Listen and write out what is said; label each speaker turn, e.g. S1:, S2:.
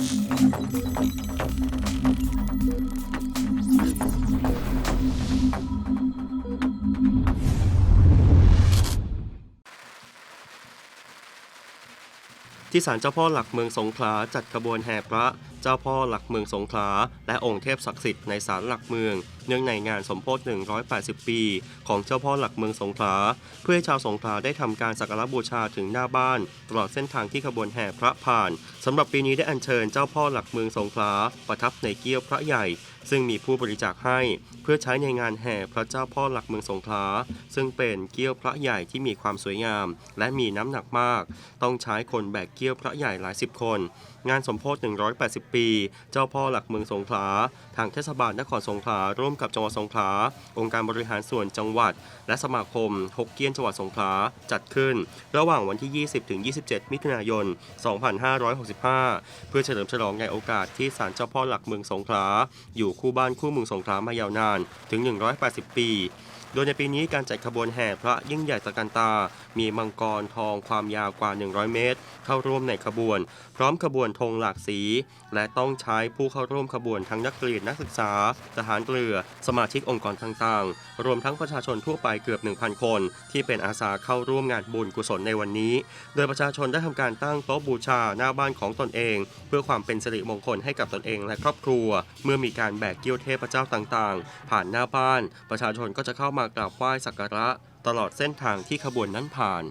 S1: ที่ศาลเจ้าพ่อหลักเมืองสงขลาจัดขบวนแห่พระ เจ้าพ่อหลักเมืองสงขลา และองค์เทพศักดิ์สิทธิ์ในศาลหลักเมือง เนื่องในงานสมโภช180 ปี ของเจ้าพ่อหลักเมืองสงขลา เพื่อให้ชาวสงขลาได้ทำการสักการะบูชาถึงหน้าบ้าน ตลอดเส้นทางที่ขบวนแห่พระผ่านสำหรับปีนี้ได้อัญเชิญเจ้าพ่อหลักเมืองสงขลาประทับในเกี้ยวพระใหญ่ ซึ่งมีผู้บริจาคให้ เพื่อใช้ในงานแห่พระเจ้าพ่อหลักเมืองสงขลาซึ่งเป็นเกี้ยวพระใหญ่ที่มีความสวยงาม และมีน้ำหนักมาก ต้องใช้คนแบกเกี้ยวพระใหญ่หลายสิบคน งานสมโพธิ180ปี เจ้าพ่อหลักเมืองสงขลา ทางเทศบาลนครสงขลา ร่วมกับจังหวัดสงขลา องค์การบริหารส่วนจังหวัด และสมาคมฮกเกี้ยนจังหวัดสงขลา จัดขึ้น ระหว่างวันที่ 20ถึง27 มิถุนายน 2565 เพื่อเฉลิมฉลองในโอกาสที่ศาลเจ้าพ่อหลักเมืองสงขลา อยู่คู่บ้านคู่เมืองสงขลามายาวนานถึง 180 ปีโดยในปีนี้การจัดขบวนแห่พระยิ่งใหญ่ตะการตา มีมังกรทองความยาวกว่า 100 เมตร เข้าร่วมในขบวน พร้อมขบวนธงหลากสี และและต้องใช้ผู้เข้าร่วมขบวนทั้งนักเรียนนักศึกษา ทหารเรือ สมาชิกองค์กรต่างๆ รวมทั้งประชาชนทั่วไปเกือบ 1,000 คน ที่เป็นอาสาเข้าร่วมงานบุญกุศลในวันนี้ โดยประชาชนได้ทำการตั้งโต๊ะบูชาหน้าบ้านของตนเอง เพื่อความเป็นสิริมงคลให้กับตนเองและครอบครัว เมื่อมีการแบกเกี้ยวเทพเจ้าต่างๆ ผ่านหน้าบ้าน ประชาชนก็จะเข้ามากราบไหว้สักการะ ตลอดเส้นทางที่ขบวนนั้นผ่าน